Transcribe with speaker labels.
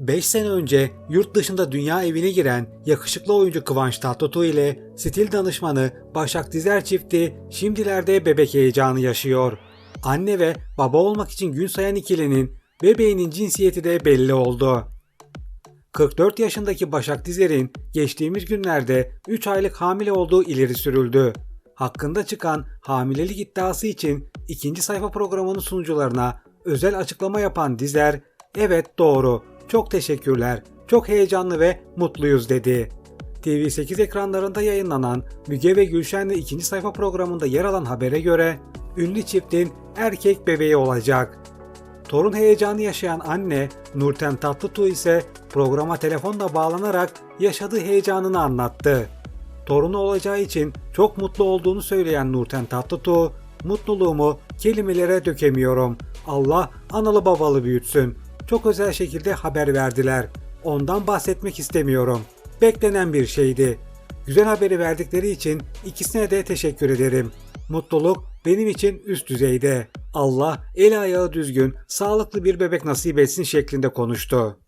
Speaker 1: 5 sene önce yurt dışında dünya evine giren yakışıklı oyuncu Kıvanç Tatlıtuğ ile stil danışmanı Başak Dizer çifti şimdilerde bebek heyecanı yaşıyor. Anne ve baba olmak için gün sayan ikilinin bebeğinin cinsiyeti de belli oldu. 44 yaşındaki Başak Dizer'in geçtiğimiz günlerde 3 aylık hamile olduğu ileri sürüldü. Hakkında çıkan hamilelik iddiası için ikinci sayfa programının sunucularına özel açıklama yapan Dizer, "Evet doğru. Çok teşekkürler. Çok heyecanlı ve mutluyuz." dedi. TV8 ekranlarında yayınlanan Müge ve Gülşen'le ikinci sayfa programında yer alan habere göre ünlü çiftin erkek bebeği olacak. Torun heyecanı yaşayan anne Nurten Tatlıtuğ ise programa telefonla bağlanarak yaşadığı heyecanını anlattı. Torunu olacağı için çok mutlu olduğunu söyleyen Nurten Tatlıtuğ, mutluluğumu kelimelere dökemiyorum. Allah analı babalı büyütsün. Çok özel şekilde haber verdiler. Ondan bahsetmek istemiyorum. Beklenen bir şeydi. Güzel haberi verdikleri için ikisine de teşekkür ederim. Mutluluk benim için üst düzeyde. Allah el ayağı düzgün, sağlıklı bir bebek nasip etsin şeklinde konuştu.